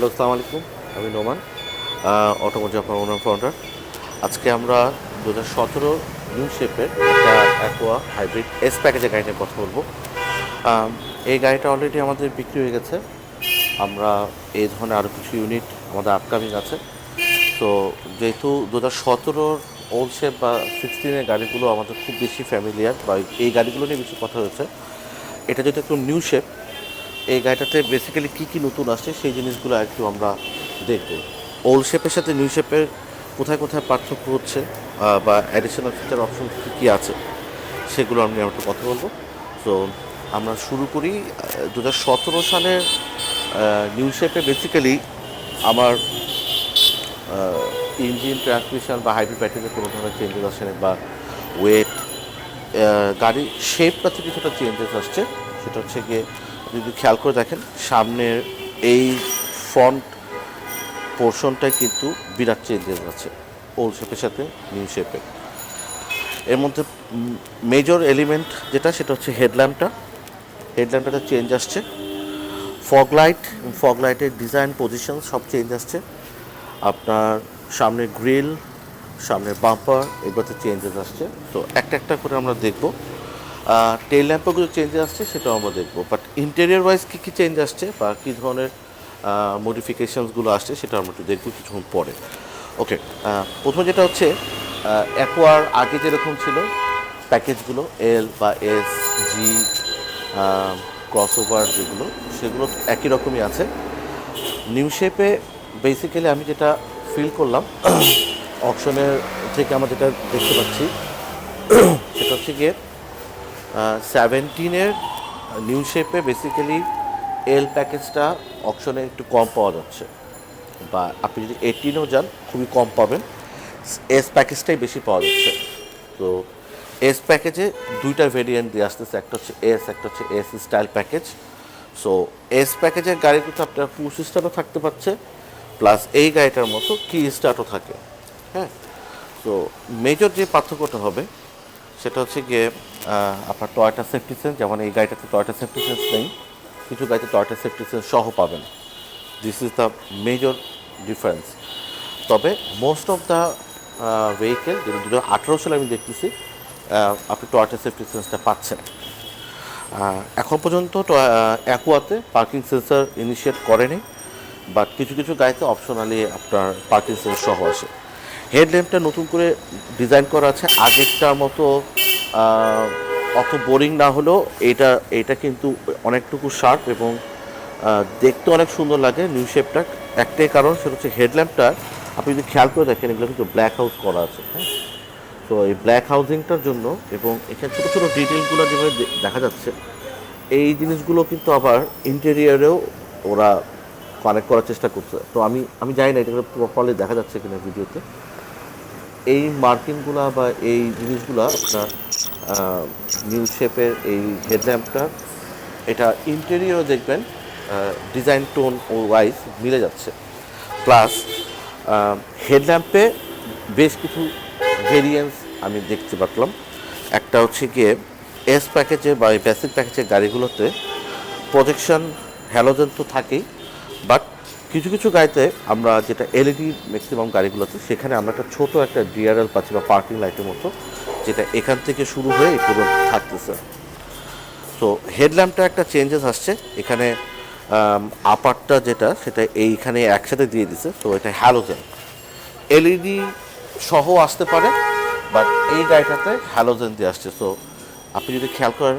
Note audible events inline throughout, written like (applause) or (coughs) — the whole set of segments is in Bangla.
হ্যালো, আসসালামু আলাইকুম। আমি নোমান অটোমোটিভ আপনার ফাউন্ডার আজকে আমরা দু হাজার সতেরো নিউ শেপের একটা অ্যাকোয়া হাইব্রিড এস প্যাকেজের গাড়ি নিয়ে কথা বলব। এই গাড়িটা অলরেডি আমাদের বিক্রি হয়ে গেছে। আমরা এই ধরনের আরও কিছু ইউনিট আমাদের আপকামিং আছে। তো যেহেতু দু হাজার সতেরোর ওল্ড শেপ বা সিক্সটিনের গাড়িগুলো আমাদের খুব বেশি ফ্যামিলিয়ার বা এই গাড়িগুলো নিয়ে বেশি কথা হয়েছে, এটা যেহেতু একটু নিউ শেপ এই গাড়িটাতে বেসিক্যালি কী কী নতুন আসছে সেই জিনিসগুলো একটু আমরা দেখব। ওল্ড শেপের সাথে নিউ শেপের কোথায় কোথায় পার্থক্য হচ্ছে বা অ্যাডিশনাল ফিচার অপশন কী কী আছে, সেগুলো আমি একটু কথা বলব। তো আমরা শুরু করি দু সতেরো সালের নিউ শেপে বেসিক্যালি আমার ইঞ্জিন ট্রান্সমিশন বা হাইব্রিড ব্যাটারিতে কোনো ধরনের চেঞ্জেস আসে না বা ওয়েট গাড়ির শেপটা থেকে কিছুটা চেঞ্জেস আসছে। সেটা হচ্ছে গিয়ে যদি খেয়াল করে দেখেন, সামনের এই ফ্রন্ট পোর্শনটায় কিন্তু বিরাট চেঞ্জেস আছে। ওল্ড শেপের সাথে নিউ শেপে এর। মধ্যে মেজর এলিমেন্ট যেটা, সেটা হচ্ছে হেডল্যাম্পটা হেডল্যাম্পটাতে চেঞ্জ আসছে। ফগ লাইট ফগ লাইটের ডিজাইন পজিশন সব চেঞ্জ আসছে। আপনার সামনে গ্রিল সামনের বাম্পার এগুলোতে চেঞ্জেস আসছে। তো একটা একটা করে আমরা দেখব। টেল ল্যাম্পও কিছু চেঞ্জেস আসছে সেটাও আমরা দেখব। বাট ইন্টেরিয়ার ওয়াইজ কী কী চেঞ্জ আসছে বা কী ধরনের মডিফিকেশানসগুলো আসছে সেটা আমরা একটু দেখব কিছুক্ষণ পরে। ওকে প্রথমে যেটা হচ্ছে অ্যাকোয়ার আগে যেরকম ছিল প্যাকেজগুলো এল বা এস জি ক্রস ওভার যেগুলো, সেগুলো একই রকমই আছে। নিউ শেপে বেসিক্যালি আমি যেটা ফিল করলাম (clears throat) অপশনের থেকে আমরা যেটা দেখতে পাচ্ছি, (clears throat) সেটা হচ্ছে গিয়ে সেভেন্টিনের নিউ শেপে বেসিক্যালি এল প্যাকেজটা অপশনে একটু কম পাওয়া যাচ্ছে। বা আপনি যদি এইটিনও যান, খুবই কম পাবেন। এস প্যাকেজটাই বেশি পাওয়া যাচ্ছে। তো এস প্যাকেজে দুইটা ভেরিয়েন্ট দিয়ে আসতেছে। একটা হচ্ছে এস একটা হচ্ছে S style package so S প্যাকেজের গাড়িগুলোতে আপনার পুশ সিস্টেমও থাকতে পারছে। প্লাস এই গাড়িটার মতো কি স্টার্টও থাকে। হ্যাঁ? তো মেজর যে পার্থক্যটা হবে সেটা হচ্ছে গিয়ে আপনার টয়টা সেফটি সেন্স যেমন এই গাড়িটাতে টয়টা সেফটি সেন্স নেই, কিছু গাড়িতে টয়টা সেফটি সেন্স সহ পাবেন। This is the major difference তবে মোস্ট অফ দ্য ভেহিকেল যেটা দু হাজার আঠেরো সালে আমি দেখতেছি আপনি টয়টা সেফটি সেন্সটা পাচ্ছেন। এখন পর্যন্ত অ্যাকুয়াতে পার্কিং সেন্সার ইনিশিয়েট করেনি বাট কিছু কিছু গাড়িতে অপশনালি আপনার পার্কিং সেন্সার সহ আসে। হেডল্যাম্পটা নতুন করে ডিজাইন করা আছে। আগেরটার মতো অত বোরিং না হলেও এটা এটা কিন্তু অনেকটুকু শার্প এবং দেখতে অনেক সুন্দর লাগে নিউ শেপটা একটাই কারণ সেটা হচ্ছে হেডল্যাম্পটা আপনি যদি খেয়াল করে দেখেন, এগুলো কিন্তু ব্ল্যাক হাউস করা আছে হ্যাঁ? তো এই ব্ল্যাক হাউজিংটার জন্য এবং এখানে ছোটো ছোটো ডিটেলগুলো যেভাবে দেখা যাচ্ছে, এই জিনিসগুলো কিন্তু আবার ইন্টেরিয়ারেও ওরা কানেক্ট করার চেষ্টা করছে। তো আমি আমি জানি না এটা প্রপারলি দেখা যাচ্ছে কিনা ভিডিওতে এই মার্কিংগুলো বা এই জিনিসগুলো আপনার নিউ শেপের এই হেডল্যাম্পটা এটা ইন্টেরিয়র দেখবেন ডিজাইন টোন ও ওয়াইজ মিলে যাচ্ছে। প্লাস হেডল্যাম্পে বেশ কিছু ভেরিয়েন্স আমি দেখতে পারলাম। একটা হচ্ছে গিয়ে এস প্যাকেজে বা এই বেসিক প্যাকেজের গাড়িগুলোতে প্রজেকশন হ্যালোজেন তো থাকেই বাট কিছু কিছু গাড়িতে আমরা যেটা এলইডি ম্যাক্সিমাম গাড়িগুলোতে, সেখানে আমরা একটা ছোট একটা ডিআরএল পাচ্ছি বা পার্কিং লাইটের মতো, যেটা এখান থেকে শুরু হয়ে পর্যন্ত থাকতেছে। তো হেডল্যাম্পটা একটা চেঞ্জেস আসছে। এখানে আপারটা যেটা, সেটা এইখানে একসাথে দিয়ে দিছে। তো এটা হ্যালোজেন এলইডি সহ আসতে পারে বাট এই গাড়িটাতে হ্যালোজেন দিয়ে আসছে। তো আপনি যদি খেয়াল করেন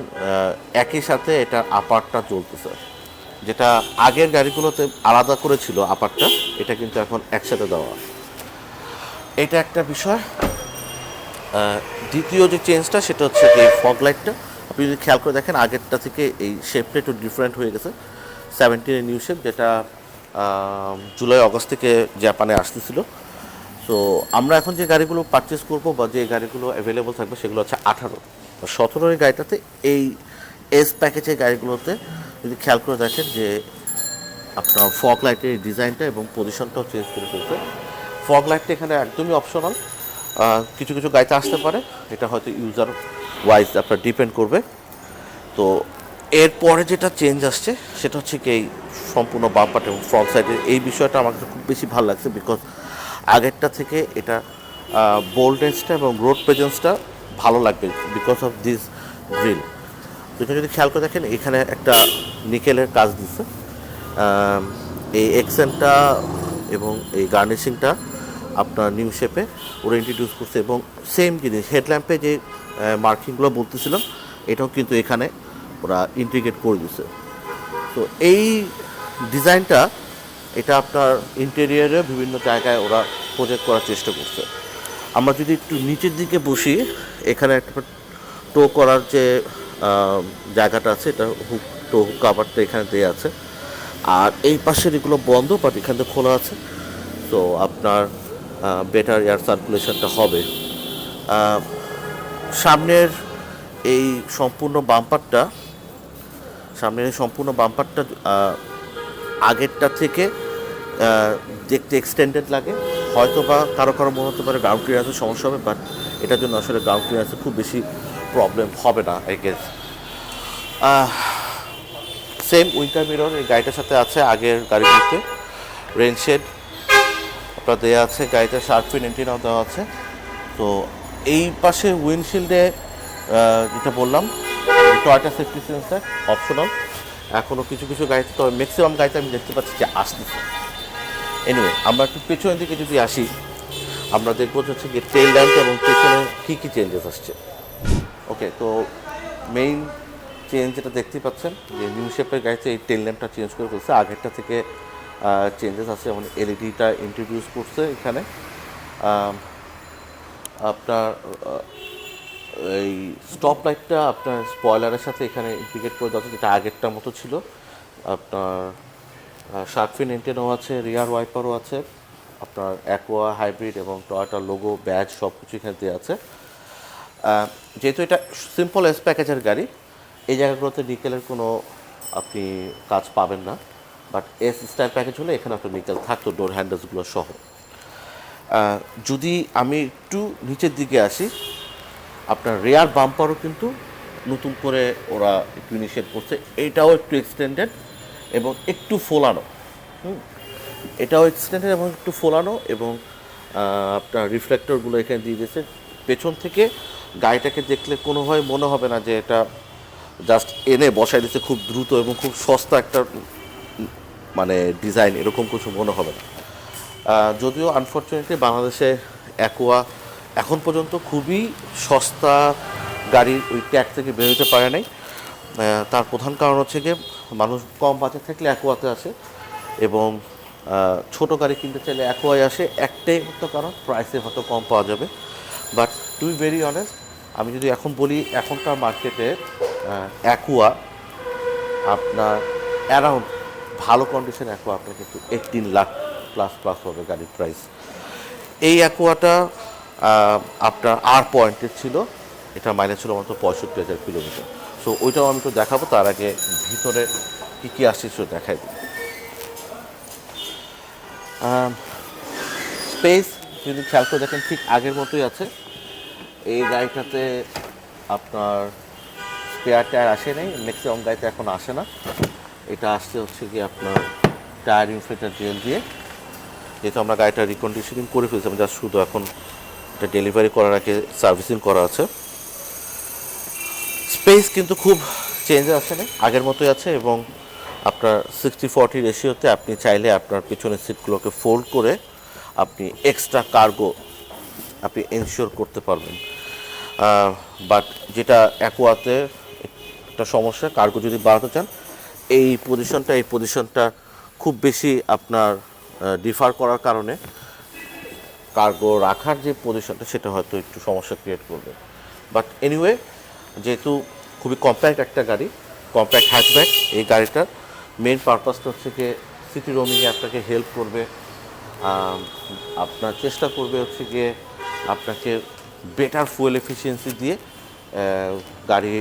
একই সাথে এটা আপারটা চলতেছে যেটা আগের গাড়িগুলোতে আলাদা করে ছিল আপারটা, এটা কিন্তু এখন একসাথে দেওয়া এটা একটা বিষয়। দ্বিতীয় যে চেঞ্জটা, সেটা হচ্ছে এই ফগ লাইটটা আপনি যদি খেয়াল করে দেখেন, আগেরটা থেকে এই শেপটা একটু ডিফারেন্ট হয়ে গেছে। সেভেন্টিনের নিউ শেপ যেটা জুলাই অগস্ট থেকে জাপানে আসতেছিল। তো আমরা এখন যে গাড়িগুলো পারচেস করব বা যে গাড়িগুলো অ্যাভেলেবল থাকবে, সেগুলো হচ্ছে আঠারো। সতেরোর গাড়িটাতে এই এস প্যাকেজের গাড়িগুলোতে যদি খেয়াল করে দেখেন যে আপনার ফগ লাইটের ডিজাইনটা এবং পজিশনটাও চেঞ্জ করে ফেলতে ফগ লাইটটা এখানে একদমই অপশনাল কিছু কিছু গাড়িতে আসতে পারে। এটা হয়তো ইউজার ওয়াইজ আপনার ডিপেন্ড করবে। তো এরপরে যেটা চেঞ্জ আসছে, সেটা হচ্ছে কি এই সম্পূর্ণ বাম্পার এবং ফ্রন্ট সাইডের এই বিষয়টা আমার কাছে খুব বেশি ভালো লাগছে বিকজ আগেরটা থেকে এটা বোল্ডনেসটা এবং রোড প্রেজেন্সটা ভালো লাগবে বিকজ অফ দিস গ্রিল এটা যদি খেয়াল করে দেখেন, এখানে একটা নিকেলের কাজ দিছে। এই এক্সেন্টটা এবং এই গার্নিশিংটা আপনার নিউ শেপে ওরা ইন্ট্রোডিউস করছে এবং সেম জিনিস হেডল্যাম্পে যে মার্কিংগুলো বলতেছিলাম, এটাও কিন্তু এখানে ওরা ইন্টিগ্রেট করে দিছে। তো এই ডিজাইনটা এটা আপনার ইন্টেরিয়ারে বিভিন্ন জায়গায় ওরা প্রজেক্ট করার চেষ্টা করছে। আমরা যদি একটু নিচের দিকে বসি, এখানে একটা টো করার যে জায়গাটা আছে, এটা হুক হুক কাভারটা এখানে দেওয়া আছে। আর এই পাশের এগুলো বন্ধ বাট এখান থেকে খোলা আছে। তো আপনার বেটার এয়ার সার্কুলেশনটা হবে। সামনের এই সম্পূর্ণ বাম্পারটা সামনের এই সম্পূর্ণ বাম্পারটা আগেরটা থেকে দেখতে এক্সটেন্ডেড লাগে। হয়তো বা কারও কারও মনে হতে পারে গ্রাউন্ড ক্লিয়ারেন্সের সমস্যা হবে বাট এটার জন্য আসলে গ্রাউন্ড ক্লিয়ারেন্সের খুব বেশি প্রবলেম হবে না I guess same winter mirror, এই গাড়িটার সাথে আছে আগের গাড়িগুলোতে। রেন শেড আপনার দেওয়া আছে, গাড়িতে শার্পফিন এন্টিনাও দেওয়া আছে। তো এই পাশে উইন্ডশিল্ডে যেটা বললাম টয়টা সেফটি সেন্সার অপশনাল এখনও কিছু কিছু গাড়িতে, তবে ম্যাক্সিমাম গাড়িতে আমি দেখতে পাচ্ছি যে আসতেছে। এনিওয়ে আমরা একটু পেছনের দিকে যদি আসি, আমরা দেখব হচ্ছে গিয়ে টেল ল্যাম্প এবং পেছনে কী কী চেঞ্জেস আসছে। ওকে তো মেইন চেঞ্জ যেটা দেখতে পাচ্ছেন, যে নিউ শেপের গাড়িতে এই টেল ল্যাম্পটা চেঞ্জ করে ফেলছে। আগেরটা থেকে চেঞ্জেস আছে, যেমন এলইডিটা ইন্ট্রোডিউস করছে এখানে। আপনার এই স্টপ লাইটটা আপনার স্পয়লারের সাথে এখানে ইন্টিগ্রেট করে দেওয়া যেটা আগেরটার মতো ছিল। আপনার শার্কফিন এন্টেনও আছে রিয়ার ওয়াইপারও আছে, আপনার অ্যাকোয়া হাইব্রিড এবং টয়োটা লোগো ব্যাজ সব কিছু এখানে দেওয়া আছে। যেহেতু এটা সিম্পল এস প্যাকেজের গাড়ি এই জায়গাগুলোতে নিকেলের কোনো আপনি কাজ পাবেন না বাট এস স্টাইল প্যাকেজ হলে এখানে আপনার নিকেল থাকতো ডোর হ্যান্ডেলসগুলো সহ। যদি আমি একটু নিচের দিকে আসি, আপনার রেয়ার বাম্পারও কিন্তু নতুন করে ওরা একটু ইনিশিয়েট করছে, এটাও একটু এক্সটেন্ডেড এবং একটু ফোলানো। এটাও এক্সটেন্ডেড এবং একটু ফোলানো এবং আপনার রিফ্লেক্টরগুলো এখানে দিয়ে দিয়েছে। পেছন থেকে গাড়িটাকে দেখলে কোনোভাবে মনে হবে না যে এটা জাস্ট এনে বসাই দিচ্ছে খুব দ্রুত এবং খুব সস্তা একটা মানে ডিজাইন এরকম কিছু মনে হবে না। যদিও আনফর্চুনেটলি বাংলাদেশে অ্যাকোয়া এখন পর্যন্ত খুবই সস্তা গাড়ির ওই ট্যাগ থেকে বেরোতে পারে নাই। তার প্রধান কারণ হচ্ছে গিয়ে মানুষ কম বাজেট থাকলে অ্যাকোয়াতে আসে এবং ছোট গাড়ি কিনতে চাইলে অ্যাকোয়ায় আসে। একটাই হতো কারণ প্রাইসে হয়তো কম পাওয়া যাবে। বাট টু ভেরি অনেস্ট আমি যদি এখন বলি, এখনকার মার্কেটে অ্যাকুয়া আপনার অ্যারাউন্ড ভালো কন্ডিশন অ্যাকোয়া আপনার কিন্তু এইটিন লাখ প্লাস প্লাস হবে গাড়ির প্রাইস এই অ্যাকুয়াটা আপনার আর পয়েন্টের ছিল, এটা মাইলেজ ছিল মাত্র পঁয়ষট্টি হাজার কিলোমিটার সো ওইটাও আমি তো দেখাবো, তার আগে ভিতরে কী কী আসছে সেটা দেখাই দিই। স্পেস যদি খেয়াল করে দেখেন, ঠিক আগের মতোই আছে। এই গাড়িটাতে আপনার স্পেয়ার টায়ার আসে নাই ম্যাক্সিমাম গাড়িতে এখন আসে না। এটা আসছে হচ্ছে কি আপনার টায়ার ইনফ্লেটার জেল দিয়ে। যেহেতু আমরা গাড়িটা রিকন্ডিশনিং করে ফেলছিলাম জাস্ট শুধু এখন এটা ডেলিভারি করার আগে সার্ভিসিং করা আছে। স্পেস কিন্তু খুব চেঞ্জ আসে না আগের মতোই আছে এবং আপনার সিক্সটি ফর্টি রেশিওতে আপনি চাইলে আপনার পিছনের সিটগুলোকে ফোল্ড করে আপনি এক্সট্রা কার্গো আপনি এনশিওর করতে পারবেন। বাট যেটা অ্যাকোয়াতে একটা সমস্যা কার্গো যদি বাড়াতে চান, এই পজিশনটা এই পজিশনটা খুব বেশি আপনার ডিফার করার কারণে কার্গো রাখার যে পজিশনটা সেটা হয়তো একটু সমস্যা ক্রিয়েট করবে। বাট এনিওয়ে যেহেতু খুবই কম্প্যাক্ট একটা গাড়ি কম্প্যাক্ট হ্যাচব্যাক এই গাড়িটার মেন পারপাসটা হচ্ছে যে সিটি রোমিংয়ে আপনাকে হেল্প করবে। আপনার চেষ্টা করবে হচ্ছে গিয়ে আপনাকে বেটার ফুয়েল এফিসিয়েন্সি দিয়ে গাড়ি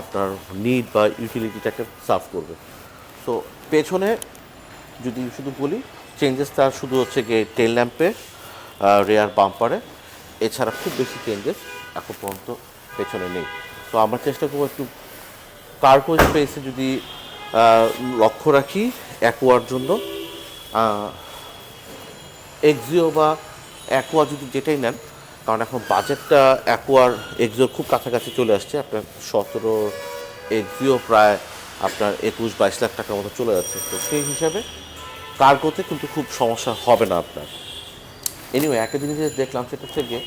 আপনার নিড বা ইউটিলিটিটাকে সার্ভ করবে। সো পেছনে যদি শুধু বলি চেঞ্জেস তার শুধু হচ্ছে গিয়ে টেল ল্যাম্পে রেয়ার বাম্পারে এছাড়া খুব বেশি চেঞ্জেস এখন পর্যন্ত পেছনে নেই। তো আমরা চেষ্টা করব একটু কার্গো স্পেসে যদি লক্ষ্য রাখি অ্যাকোয়ার জন্য এক্সিও বা অ্যাকোয়া যদি যেটাই নেন কারণ এখন বাজেটটা অ্যাকোয়ার এক্সিওর খুব কাছাকাছি চলে আসছে। আপনার সতেরো এক্সিও প্রায় আপনার একুশ বাইশ লাখ টাকার মতো চলে যাচ্ছে। তো সেই হিসাবে কার্গোতে কিন্তু খুব সমস্যা হবে না আপনার। এনিওয়ে একটা জিনিস দেখলাম সেটা হচ্ছে গিয়ে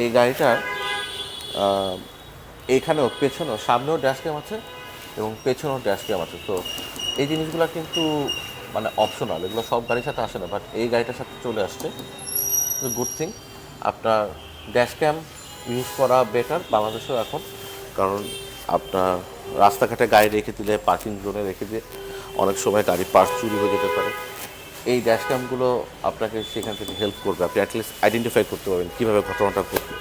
এই গাড়িটার এইখানেও পেছনেও, সামনেও ড্যাশ ক্যাম আছে এবং পেছনেও ড্যাশ ক্যাম আছে। তো এই জিনিসগুলো কিন্তু মানে অপশনাল এগুলো সব গাড়ির সাথে আসে না বাট এই গাড়িটার সাথে চলে আসছে। গুড থিং আপনার ড্যাশ ক্যাম ইউজ করা বেটার বাংলাদেশেও এখন, কারণ আপনার রাস্তাঘাটে গাড়ি রেখে দিলে পার্কিং জোনে রেখে দিয়ে অনেক সময় গাড়ি পার্স চুরি হয়ে যেতে পারে। এই ড্যাশ ক্যামগুলো আপনাকে সেখান থেকে হেল্প করবে। আপনি অ্যাটলিস্ট আইডেন্টিফাই করতে পারবেন কীভাবে ঘটনাটা ঘটলো।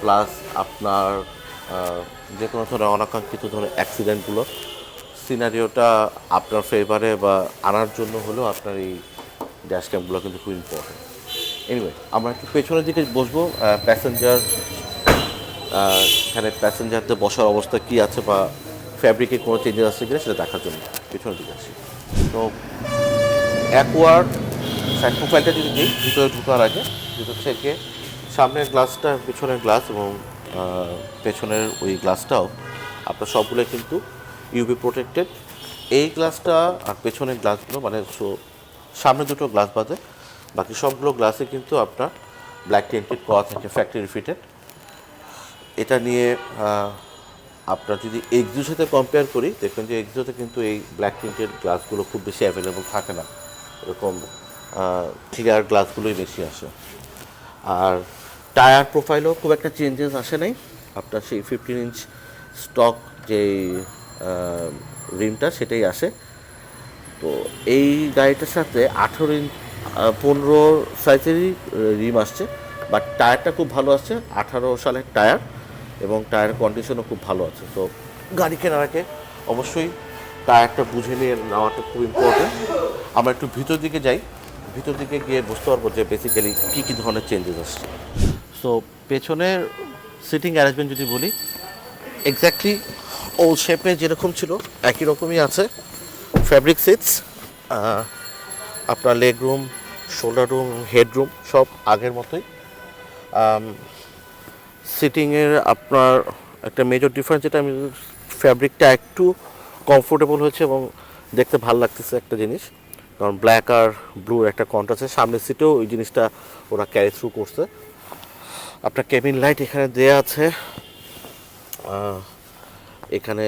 প্লাস আপনার যে কোনো ধরনের অনাকাঙ্ক্ষিত ধরনের অ্যাক্সিডেন্টগুলো সিনারিওটা আপনার ফেভারে বা আনার জন্য হলেও আপনার এই ড্যাশ ক্যামগুলো কিন্তু খুব ইম্পর্টেন্ট এনিওয়ে আমরা একটু পেছনের দিকে বসবো প্যাসেঞ্জার এখানে প্যাসেঞ্জারদের বসার অবস্থা কী আছে বা ফ্যাব্রিকে কোনো চেঞ্জেস আছে কিনা সেটা দেখার জন্য পেছনের দিকে আসি। তো অ্যাকোয়ার সাইড যদি দিই ভিতরে ঢুকার আগে যেটা থেকে সামনের গ্লাসটা পেছনের গ্লাস এবং পেছনের ওই গ্লাসটাও আপনার সবগুলো কিন্তু ইউবি প্রোটেক্টেড এই গ্লাসটা আর পেছনের গ্লাসগুলো মানে সামনে দুটো গ্লাস বাদে বাকি সবগুলো গ্লাসে কিন্তু আপনার ব্ল্যাক টেন্টেড করা থাকে ফ্যাক্টরি ফিটেড এটা নিয়ে আপনার যদি এক্সিওর সাথে কম্পেয়ার করি, দেখবেন যে এক্সোতে কিন্তু এই ব্ল্যাক প্রিন্টেড গ্লাসগুলো খুব বেশি অ্যাভেলেবল থাকে না। এরকম ক্লিয়ার গ্লাসগুলোই বেশি আসে। আর টায়ার প্রোফাইলও খুব একটা চেঞ্জেস আসে নাই। আপনার সেই ফিফটিন ইঞ্চ স্টক যেই রিমটা সেটাই আসে। তো এই গাড়িটার সাথে আঠেরো ইঞ্চ পনেরো সাইজেরই রিম আসছে। বাট টায়ারটা খুব ভালো আসছে। আঠারো সালের টায়ার এবং টায়ার কন্ডিশনও খুব ভালো আছে। তো গাড়ি কেনার আগে অবশ্যই টায়ারটা বুঝে নিয়ে নেওয়াটা খুব ইম্পর্টেন্ট আমরা একটু ভিতর দিকে যাই। ভিতর দিকে গিয়ে বুঝতে পারব যে বেসিক্যালি কী কী ধরনের চেঞ্জেস আসছে। সো পেছনের সিটিং অ্যারেঞ্জমেন্ট যদি বলি এক্স্যাক্টলি ওল্ড শেপে যেরকম ছিল, একই রকমই আছে। ফ্যাব্রিক সিটস আপনার leg room shoulder room head room সব আগের মতোই। সিটিংয়ের আপনার একটা মেজর ডিফারেন্স যেটা আমি ফ্যাব্রিকটা একটু কমফোর্টেবল হয়েছে এবং দেখতে ভালো লাগতেছে একটা জিনিস। কারণ ব্ল্যাক আর ব্লুর একটা কন্ট্রাস্ট আছে। সামনের সিটেও ওই জিনিসটা ওরা ক্যারি থ্রু করছে। আপনার কেবিন লাইট এখানে দেয়া আছে। এখানে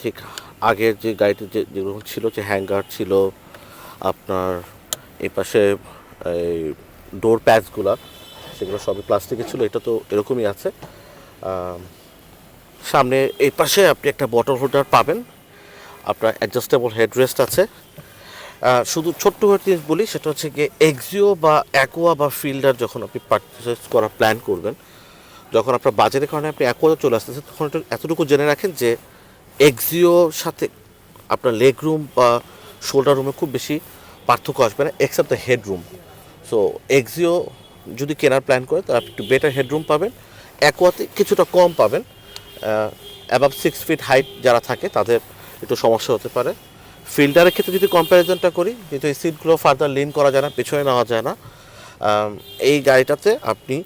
ঠিক আগের যে গাড়িতে যে, যেগুলো ছিল, যে হ্যাঙ্গার ছিল আপনার এই পাশে, এই ডোর প্যাচগুলো সেগুলো সবই প্লাস্টিকের ছিল, এটা তো এরকমই আছে। সামনে এই পাশে আপনি একটা বটল হোল্ডার পাবেন। আপনার অ্যাডজাস্টেবল হেডরেস্ট আছে। শুধু ছোট্ট জিনিস বলি, সেটা হচ্ছে গিয়ে এক্সিও বা অ্যাকোয়া বা ফিল্ডার যখন আপনি পারচেস করার প্ল্যান করবেন, যখন আপনার বাজারের কারণে আপনি অ্যাকোয়া চলে আসতেছে তখন একটু এতটুকু জেনে রাখেন যে এক্সিওর সাথে আপনার লেগ রুম বা শোল্ডার রুমে খুব বেশি পার্থক্য আসবে না except the head room so Axio যদি কেনার প্ল্যান করে আপনি একটু বেটার হেডরুম পাবেন। অ্যাকোয়াতে কিছুটা কম পাবেন। অ্যাবাভ সিক্স ফিট হাইট যারা থাকে, তাদের একটু সমস্যা হতে পারে। ফিল্টারের ক্ষেত্রে যদি কম্প্যারিজনটা করি যেহেতু এই সিটগুলো ফার্দার লিন করা যায় না, পেছনে নেওয়া যায় না। এই গাড়িটাতে আপনি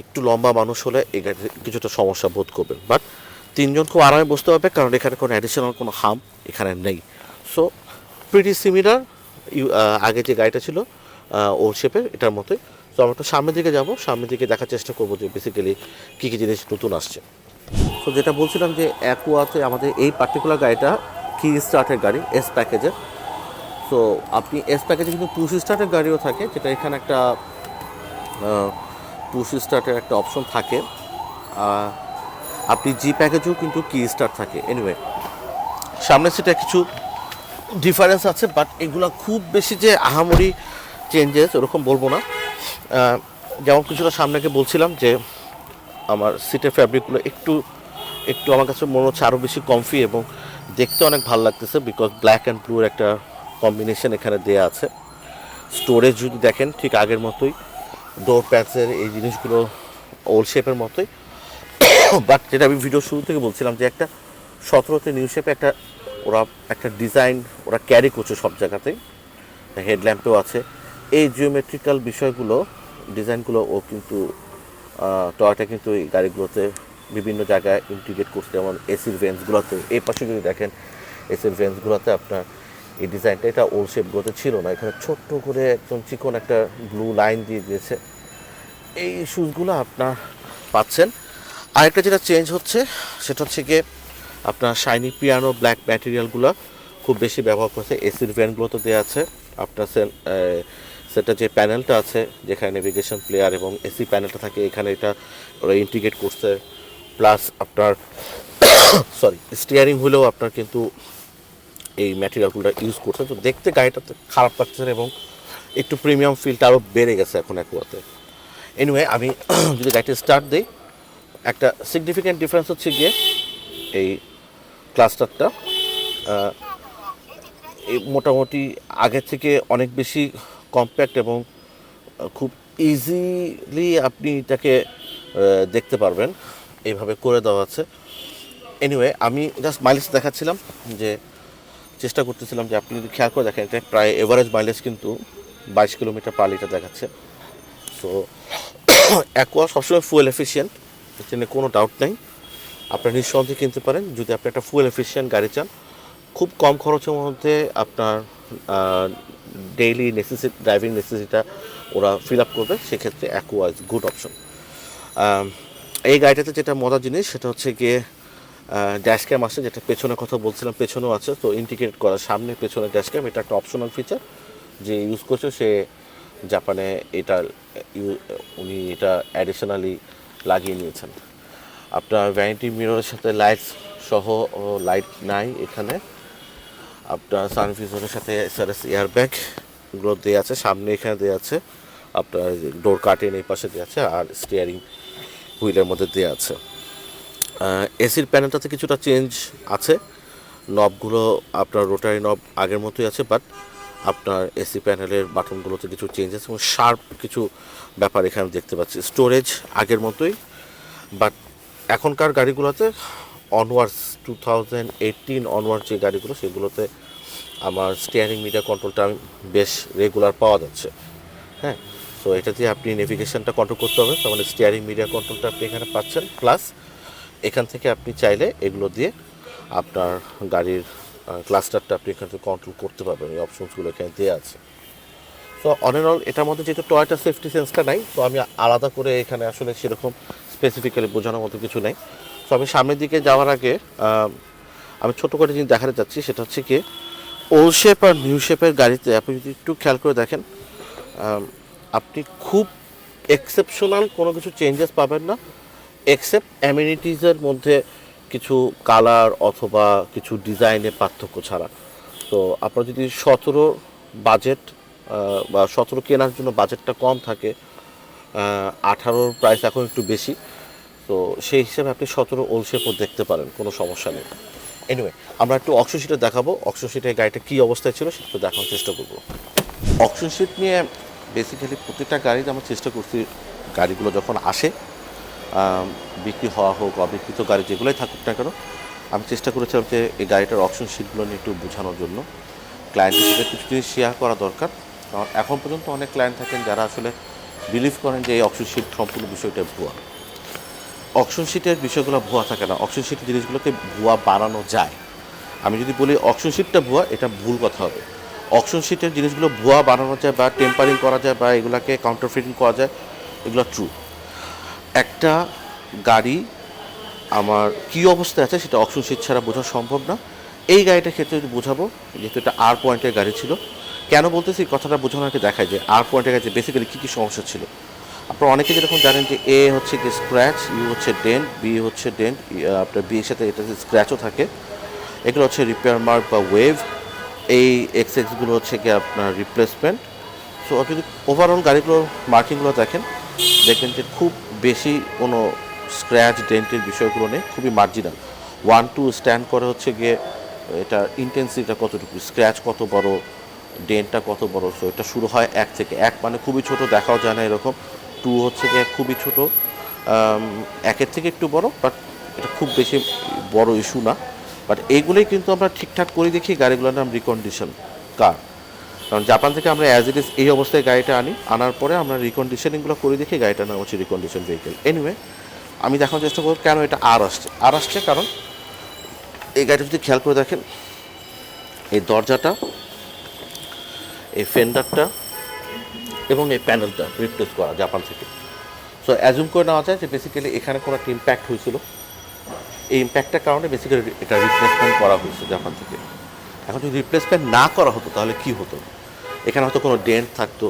একটু লম্বা মানুষ হলে এই গাড়িতে কিছুটা সমস্যা বোধ করবেন। বাট তিনজন খুব আরামে বসতে পারবে কারণ এখানে কোনো অ্যাডিশনাল কোনো হাম এখানে নেই। সো প্রিটি সিমিলার আগে যে গাড়িটা ছিল ওল্ড শেপের এটার মতোই। তো আমরা একটু সামনের দিকে যাব। সামনের দিকে দেখার চেষ্টা করব যে বেসিক্যালি কী কী জিনিস নতুন আসছে। তো যেটা বলছিলাম যে অ্যাকুয়াতে আমাদের এই পার্টিকুলার গাড়িটা কি স্টার্টের গাড়ি এস প্যাকেজের তো আপনি এস প্যাকেজে কিন্তু পুশ স্টার্টের গাড়িও থাকে, যেটা এখানে একটা পুশ স্টার্টের একটা অপশন থাকে। আপনি জি প্যাকেজেও কিন্তু কি স্টার্ট থাকে। এনিওয়ে সামনের সিটে কিছু ডিফারেন্স আছে বাট এগুলো খুব বেশি যে আহামরি চেঞ্জেস ওরকম বলব না। যেমন কিছুটা সামনেকে বলছিলাম যে, আমার সিটের ফ্যাব্রিকগুলো একটু একটু আমার কাছে মনে হচ্ছে আরও বেশি কমফি এবং দেখতে অনেক ভালো লাগতেছে বিকজ ব্ল্যাক অ্যান্ড ব্লুর একটা কম্বিনেশন এখানে দেয়া আছে। স্টোরেজ যদি দেখেন, ঠিক আগের মতোই ডোর প্যাচের এই জিনিসগুলো ওল্ড শেপের মতোই। (coughs) বাট যেটা আমি ভিডিও শুরু থেকে বলছিলাম যে একটা সতেরোতে নিউ শেপে একটা ওরা একটা ডিজাইন ওরা ক্যারি করছে সব জায়গাতেই। হেডল্যাম্পেও আছে। এই জিওমেট্রিক্যাল বিষয়গুলো ডিজাইনগুলো ও কিন্তু টয়টা কিন্তু এই গাড়িগুলোতে বিভিন্ন জায়গায় ইন্টিগ্রেট করছে। যেমন এসির ভেন্সগুলোতে এই পাশে যদি দেখেন এসির ভেন্সগুলোতে আপনার এই ডিজাইনটা এটা ওল শেপগুলোতে ছিল না। এখানে ছোট্ট করে একদম চিকন একটা ব্লু লাইন দিয়ে দিয়েছে। এই শুজগুলো আপনার পাচ্ছেন। আরেকটা যেটা চেঞ্জ হচ্ছে, সেটা হচ্ছে গিয়ে আপনার শাইনি পিয়ানো ব্ল্যাক ম্যাটেরিয়ালগুলো খুব বেশি ব্যবহার করছে। এসির ভ্যানগুলোতে দেওয়া আছে। আপনার সেটা যে প্যানেলটা আছে, যেখানে নেভিগেশন প্লেয়ার এবং এসি প্যানেলটা থাকে, এখানে এটা ওরা ইন্টিগ্রেট করছে। প্লাস আপনার সরি স্টিয়ারিং হলেও আপনার কিন্তু এই ম্যাটেরিয়ালগুলো ইউজ করছে। তো দেখতে গাড়িটাতে খারাপ লাগছে এবং একটু প্রিমিয়াম ফিলটা আরও বেড়ে গেছে এখন একবারে এনিওয়ে আমি (coughs) যদি গাড়িটা স্টার্ট দিই, একটা সিগনিফিক্যান্ট ডিফারেন্স হচ্ছে গিয়ে এই ক্লাস্টারটা মোটামুটি আগের থেকে অনেক বেশি কম্প্যাক্ট এবং খুব ইজিলি আপনি এটাকে দেখতে পারবেন। এইভাবে করে দেওয়া আছে। এনিওয়ে আমি জাস্ট মাইলেজ দেখাচ্ছিলাম যে, চেষ্টা করতেছিলাম যে আপনি যদি খেয়াল করে দেখেন, এটা প্রায় এভারেজ মাইলেজ কিন্তু বাইশ কিলোমিটার পার লিটার দেখাচ্ছে। সো অ্যাকোয়া (coughs) সবসময় ফুয়েল এফিসিয়েন্ট এটা নিয়ে কোনো ডাউট নেই। আপনারা নিঃসন্দেহে কিনতে পারেন। যদি আপনি একটা ফুয়েল এফিসিয়েন্ট গাড়ি চান, খুব কম খরচের মধ্যে আপনার ডেইলি নেসেসিটি ড্রাইভিং নেসেসিটিটা ওরা ফিল আপ করবে। সেক্ষেত্রে অ্যাকোয়া ইজ গুড অপশন এই গাড়িটাতে যেটা মজার জিনিস, সেটা হচ্ছে গিয়ে ড্যাশ ক্যাম আছে, যেটা পেছনের কথা বলছিলাম, পেছনেও আছে। তো ইন্টিগ্রেট করা, সামনে পেছনে ড্যাশ ক্যাম এটা একটা অপশনাল ফিচার যে ইউজ করছে। সে জাপানে এটা উনি এটা অ্যাডিশনালি লাগিয়ে নিয়েছেন। আপনার ভ্যানিটি মিররের সাথে লাইট সহ লাইট নাই এখানে। আপনার সানভিজনের সাথে এসআরএস এয়ারব্যাগ এগুলো দেওয়া আছে, সামনে এখানে দেওয়া আছে। আপনার ডোর কার্টেন এই পাশে দেওয়া আছে আর স্টিয়ারিং হুইলের মধ্যে দেওয়া আছে। এসির প্যানেলটাতে কিছুটা চেঞ্জ আছে। নবগুলো আপনার রোটারি নব আগের মতোই আছে বাট আপনার এসি প্যানেলের বাটনগুলোতে কিছু চেঞ্জ আছে, এবং শার্প কিছু ব্যাপার এখানে দেখতে পাচ্ছি। স্টোরেজ আগের মতোই বাট এখনকার গাড়িগুলোতে অনওয়ার্ডস টু থাউজেন্ড যে গাড়িগুলো, সেগুলোতে আমার স্টিয়ারিং মিডিয়া কন্ট্রোলটা বেশ রেগুলার পাওয়া যাচ্ছে। হ্যাঁ তো এটা দিয়ে আপনি নেভিগেশনটা কন্ট্রোল করতে হবে। তার মানে স্টিয়ারিং মিডিয়া কন্ট্রোলটা আপনি এখানে পাচ্ছেন। প্লাস এখান থেকে আপনি চাইলে এগুলো দিয়ে আপনার গাড়ির ক্লাস্টারটা আপনি এখান থেকে কন্ট্রোল করতে পারবেন। এই অপশনসগুলো এখানে দেওয়া আছে। তো অন অল এটার মধ্যে যেহেতু টয়টা সেফটি সেন্সটা নাই, তো আমি আলাদা করে এখানে আসলে সেরকম স্পেসিফিক্যালি বোঝানোর মতো কিছু নেই। তো আমি সামনের দিকে যাওয়ার আগে আমি ছোটো করে জিনিস দেখাতে যাচ্ছি সেটা হচ্ছে কি ওল্ড শেপ আর নিউ শেপের গাড়িতে আপনি যদি একটু খেয়াল করে দেখেন আপনি খুব এক্সেপশনাল কোনো কিছু চেঞ্জেস পাবেন না এক্সেপ্ট অ্যামিনিটিসের মধ্যে কিছু কালার অথবা কিছু ডিজাইনের পার্থক্য ছাড়া। তো আপনার যদি সতেরো বাজেট বা সতেরো কেনার জন্য বাজেটটা কম থাকে আঠারোর প্রাইস এখন একটু বেশি তো সেই হিসেবে আপনি সতেরো ওলশেপও দেখতে পারেন, কোনো সমস্যা নেই। এনিওয়ে আমরা একটু অক্সিজেন শিটে দেখাবো। অক্সিজেন শিটের গাড়িটা কী অবস্থায় ছিল সেটা দেখানোর চেষ্টা করব। অক্সিজেন শিট নিয়ে বেসিক্যালি প্রত্যেকটা গাড়িতে আমরা চেষ্টা করছি গাড়িগুলো যখন আসে বিক্রি হওয়া হোক অবিকৃত গাড়ি যেগুলোই থাকুক না কেন, আমি চেষ্টা করেছিলাম যে এই গাড়িটার অপশন শিটগুলো নিয়ে একটু বোঝানোর জন্য। ক্লায়েন্টের সাথে কিছু জিনিস শেয়ার করা দরকার। কারণ এখন পর্যন্ত অনেক ক্লায়েন্ট থাকেন যারা আসলে বিলিভ করেন যে এই অপশন শিট সম্পূর্ণ বিষয়টা ভুয়া। অপশন শিটের বিষয়গুলো ভুয়া থাকে না। অপশন শিটের জিনিসগুলোকে ভুয়া বানানো যায়। আমি যদি বলি অপশন শিটটা ভুয়া, এটা ভুল কথা হবে। অপশন শিটের জিনিসগুলো ভুয়া বানানো যায় বা টেম্পারিং করা যায় বা এগুলাকে কাউন্টার ফিটিং করা যায়, এগুলো ট্রু একটা গাড়ি আমার কি অবস্থায় আছে সেটা অপশন শিট ছাড়া বোঝা সম্ভব না। এই গাড়িটার ক্ষেত্রে যদি বোঝাবো, যেহেতু এটা আর পয়েন্টের গাড়ি ছিল, কেন বলতেছি কথাটা বোঝানোর আগে দেখায় যে আর পয়েন্টের গাড়িতে বেসিক্যালি কী কী সমস্যা ছিল? আপনারা অনেকে যেরকম জানেন যে এ হচ্ছে কি স্ক্র্যাচ ইউ হচ্ছে ডেন্ট বি হচ্ছে ডেন্ট আপনার বি এর সাথে এটা স্ক্র্যাচও থাকে, এগুলো হচ্ছে রিপেয়ার মার্ক বা ওয়েভ এই এক্স এক্সগুলো হচ্ছে কি আপনার রিপ্লেসমেন্ট সো যদি ওভারঅল গাড়িগুলোর মার্কিংগুলো দেখেন, দেখবেন যে খুব বেশি কোনো স্ক্র্যাচ ডেন্টের বিষয়গুলো নেই, খুবই মার্জিনাল ওয়ান টু স্ট্যান্ড করে হচ্ছে গিয়ে এটা ইন্টেন্সিটিটা কতটুকু স্ক্র্যাচ কত বড় ডেন্টটা কত বড় সো এটা শুরু হয় এক থেকে। এক মানে খুবই ছোট, দেখাও যায় না এরকম। টু হচ্ছে গিয়ে খুবই ছোট। একের থেকে একটু বড় বাট এটা খুব বেশি বড় ইস্যু না। বাট এইগুলোই কিন্তু আমরা ঠিকঠাক করে দেখি গাড়িগুলোর নাম রিকন্ডিশন কার কারণ জাপান থেকে আমরা অ্যাজ ইট ইজ এই অবস্থায় গাড়িটা আনি, আনার পরে আমরা রিকন্ডিশনিংগুলো করে দেখি গাড়িটার নাম হচ্ছে রিকন্ডিশন ভেহিকেল এনিওয়ে আমি দেখানোর চেষ্টা করব কেন এটা আর আসছে। আর আসছে কারণ এই গাড়িটা যদি খেয়াল করে দেখেন, এই দরজাটা, এই ফেন্ডারটা এবং এই প্যানেলটা রিপ্লেস করা জাপান থেকে। সো অ্যাজুম করে নেওয়া যায় যে বেসিক্যালি এখানে কোনো একটা ইম্প্যাক্ট হয়েছিল। এই ইম্প্যাক্টের কারণে বেসিক্যালি এটা রিপ্লেসমেন্ট করা হয়েছে জাপান থেকে। এখন যদি রিপ্লেসমেন্ট না করা হতো, তাহলে কি হতো? এখানে হয়তো কোনো ডেন্ট থাকতো,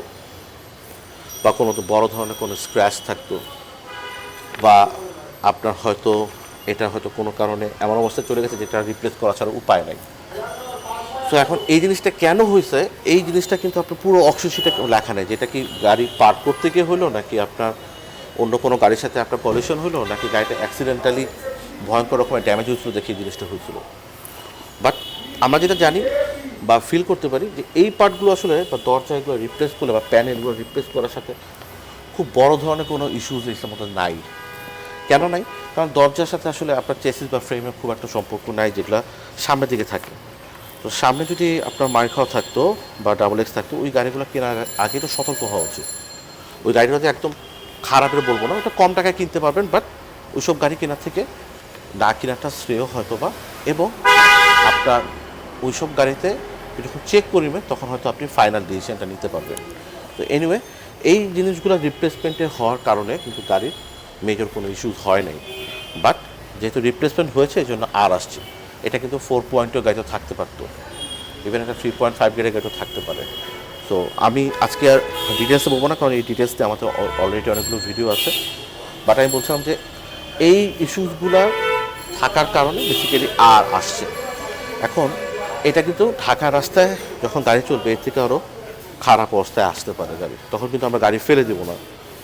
বা কোনো বড় ধরনের কোনো স্ক্র্যাচ থাকতো, বা আপনার হয়তো, এটা হয়তো কোনো কারণে এমন অবস্থায় চলে গেছে যেটা রিপ্লেস করা ছাড়া উপায় নাই। সো এখন এই জিনিসটা কেন হয়েছে? এই জিনিসটা কিন্তু আপনার পুরো অক্সিসিটা লেখা নেই। যেটা কি গাড়ি পার্ক করতে গিয়ে হলো, নাকি আপনার অন্য কোনো গাড়ির সাথে আপনার পলিউশন হলো, নাকি গাড়িটা অ্যাক্সিডেন্টালি ভয়ঙ্কর রকমের ড্যামেজ হয়েছিল দেখে এই জিনিসটা হয়েছিল? বাট আমরা যেটা জানি বা ফিল করতে পারি যে এই পার্টগুলো আসলে বা দরজা এগুলো রিপ্লেস করলে বা প্যানেলগুলো রিপ্লেস করার সাথে খুব বড় ধরনের কোনো ইস্যুজ এই মতো নাই। কেন নাই? কারণ দরজার সাথে আসলে আপনার চেসিস বা ফ্রেমের খুব একটা সম্পর্ক নাই যেগুলো সামনের দিকে থাকে। তো সামনে যদি আপনার মার খাওয়া থাকতো বা ডাবল এক্স থাকতো, ওই গাড়িগুলো কেনার আগে তো সতর্ক হওয়া উচিত। ওই যে একদম খারাপের বলব না, ওটা কম টাকায় কিনতে পারবেন বাট ওইসব গাড়ি কেনার থেকে না কেনাটা শ্রেয় হয়তো বা, এবং আপনার ওইসব গাড়িতে যখন চেক করবেন তখন হয়তো আপনি ফাইনাল ডিসিশনটা নিতে পারবেন। তো এনিওয়ে এই জিনিসগুলো রিপ্লেসমেন্টের হওয়ার কারণে কিন্তু গাড়ির মেজর কোনো ইস্যুস হয় নাই। বাট যেহেতু রিপ্লেসমেন্ট হয়েছে এই জন্য আর আসছে। এটা কিন্তু ফোর পয়েন্টের গাড়িতে থাকতে পারতো। ইভেন একটা থ্রি পয়েন্ট ফাইভ গ্রেডের গাড়িও থাকতে পারে। তো আমি আজকে আর ডিটেলসে বলব না, কারণ এই ডিটেলসতে আমাদের অলরেডি অনেকগুলো ভিডিও আছে। বাট আমি বলছিলাম যে, এই ইস্যুসগুলো থাকার কারণে বেসিক্যালি আর আসছে। এখন, এটা কিন্তু ঢাকা রাস্তায় যখন গাড়ি চলবে, এর থেকে আরও খারাপ অবস্থায় আসতে পারে গাড়ি। তখন কিন্তু আমরা গাড়ি ফেলে দেবো না।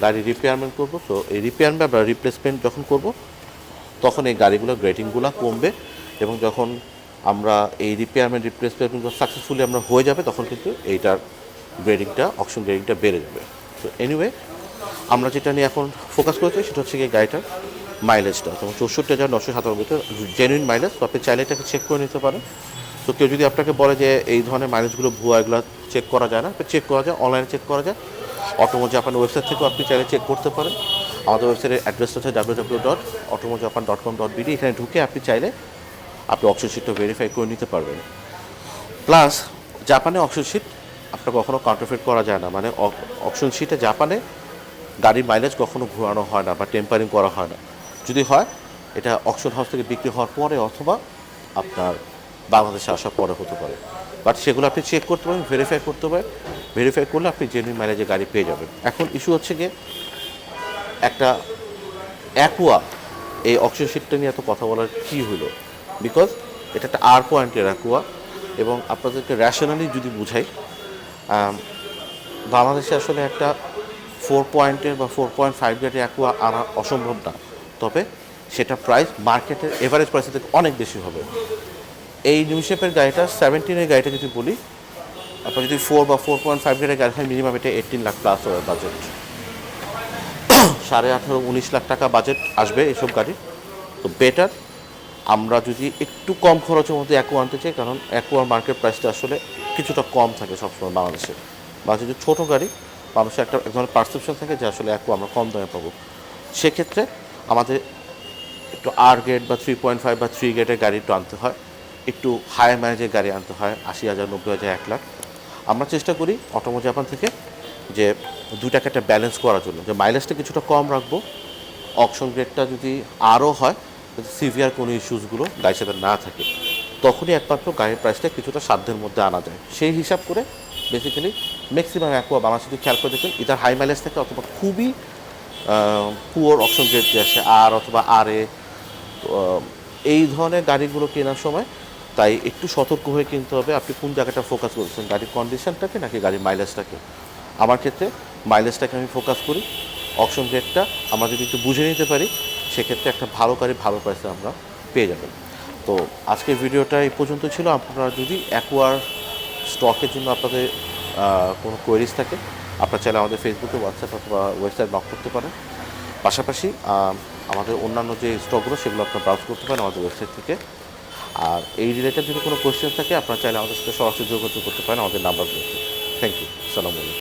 গাড়ি রিপেয়ারমেন্ট করব। তো এই রিপেয়ারমেন্ট বা রিপ্লেসমেন্ট যখন করব, তখন এই গাড়িগুলো গ্রেডিংগুলো কমবে। এবং যখন আমরা এই রিপেয়ারমেন্ট রিপ্লেসমেন্টগুলো সাকসেসফুলি আমরা হয়ে যাবে, তখন কিন্তু এইটার গ্রেডিংটা অপশন গ্রেডিংটা বেড়ে যাবে। তো এনিওয়ে আমরা যেটা নিয়ে এখন ফোকাস করেছি সেটা হচ্ছে গিয়ে গাড়িটার মাইলেজটা তখন চৌষট্টি হাজার নশো সাতানব্বইতে জেনুইন মাইলেজ তো আপনি চাইলে এটাকে চেক করে নিতে পারেন। তো কেউ যদি আপনাকে বলে যে এই ধরনের মাইলেজগুলো ভুয়া, এগুলো চেক করা যায় না চেক করা যায় অনলাইনে চেক করা যায়। অটোমো জাপান ওয়েবসাইট থেকেও আপনি চাইলে চেক করতে পারেন। আমাদের ওয়েবসাইটের অ্যাড্রেস হচ্ছে W W dot Automo Japan dot com dot BD এখানে ঢুকে আপনি চাইলে আপনি অক্সিজেন শিটটা ভেরিফাই করে নিতে পারবেন। প্লাস জাপানে অক্সিজেন শিট আপনার কখনো কাউন্টারফিট করা যায় না। মানে অপশন শিটে জাপানে গাড়ির মাইলেজ কখনো ঘোরানো হয় না বা টেম্পারিং করা হয় না। যদি হয়, এটা অকশন হাউস থেকে বিক্রি হওয়ার পরে অথবা আপনার বাংলাদেশে আসার পরে হতে পারে। বাট সেগুলো আপনি চেক করতে পারেন ভেরিফাই করতে পারেন। ভেরিফাই করলে আপনি জেনুইন মাইলেজে গাড়ি পেয়ে যাবেন। এখন ইস্যু হচ্ছে গিয়ে একটা অ্যাকুয়া এই অক্সিজেন শিটটা নিয়ে এত কথা বলার কী হলো বিকজ এটা একটা আর পয়েন্টের অ্যাকুয়া এবং আপনাদেরকে র্যাশনালি যদি বুঝাই বাংলাদেশে আসলে একটা ফোর পয়েন্টের বা ফোর পয়েন্ট ফাইভ গ্রেডের অ্যাকুয়া আনা অসম্ভব না। তবে সেটা প্রাইস মার্কেটের এভারেজ প্রাইসের থেকে অনেক বেশি হবে। এই নিউ শেপের গাড়িটা সেভেন্টিনের গাড়িটা যদি বলি, আপনার যদি ফোর বা ফোর পয়েন্ট ফাইভ গ্রেডের গাড়ি হয় মিনিমাম এটা এইটিন লাখ প্লাস হবে বাজেট সাড়ে আঠেরো, উনিশ লাখ টাকা বাজেট আসবে এইসব গাড়ি তো বেটার আমরা যদি একটু কম খরচের মধ্যে অ্যাকো আনতে চাই, কারণ অ্যাকোয়ার মার্কেট প্রাইসটা আসলে কিছুটা কম থাকে সবসময় বাংলাদেশে। বা যদি ছোটো গাড়ি, মানুষের একটা এক ধরনের পারসেপশন থাকে যে আসলে অ্যাকো আমরা কম দামে পাবো। সেক্ষেত্রে আমাদের একটু আর গ্রেড বা থ্রি পয়েন্ট ফাইভ বা থ্রি গ্রেডের গাড়ি একটু আনতে হয়। একটু হাই মাইলেজের গাড়ি আনতে হয়, আশি হাজার, নব্বই হাজার, এক লাখ। আমরা চেষ্টা করি অটোমো জাপান থেকে যে দুইটাকে একটা ব্যালেন্স করার জন্য। যে মাইলেজটা কিছুটা কম রাখব অপশন গ্রেডটা যদি আরও হয় সিভিয়ার কোনো ইস্যুসগুলো গাড়ির সাথে না থাকে, তখনই একমাত্র গাড়ির প্রাইসটা কিছুটা সাধ্যের মধ্যে আনা যায়। সেই হিসাব করে বেসিক্যালি ম্যাক্সিমাম অ্যাকোয়া বাংলা যদি খেয়াল করে দেখবেন ইদার হাই মাইলেজ থাকে অথবা খুবই পুয়ার অপশন গ্রেড যে আসে আর অথবা আর এ এই ধরনের গাড়িগুলো কেনার সময় তাই একটু সতর্ক হয়ে কিনতে হবে। আপনি কোন জায়গাটা ফোকাস করছেন, গাড়ির কন্ডিশনটাকে নাকি গাড়ির মাইলেজটাকে আমার ক্ষেত্রে মাইলেজটাকে আমি ফোকাস করি অপশন গ্রেডটা আমরা যদি একটু বুঝে নিতে পারি সেক্ষেত্রে একটা ভালো গাড়ি ভালো প্রাইসে আমরা পেয়ে যাবেন তো আজকের ভিডিওটা এই পর্যন্ত ছিল। আপনারা যদি অ্যাকোয়ার স্টকের জন্য আপনাদের কোনো কোয়েরিজ থাকে, আপনারা চাইলে আমাদের ফেসবুকে হোয়াটসঅ্যাপ অথবা ওয়েবসাইট নক করতে পারেন। পাশাপাশি আমাদের অন্যান্য যে স্টকগুলো সেগুলো আপনারা ব্রাউজ করতে পারেন আমাদের ওয়েবসাইট থেকে। আর এই রিলেটেড যদি কোনো কোয়েশ্চেন থাকে, আপনারা চাইলে আমাদের সাথে সরাসরি যোগাযোগ করতে পারেন। আমাদের নাম্বারগুলোতে থ্যাংক ইউ সালাম আলাইকুম।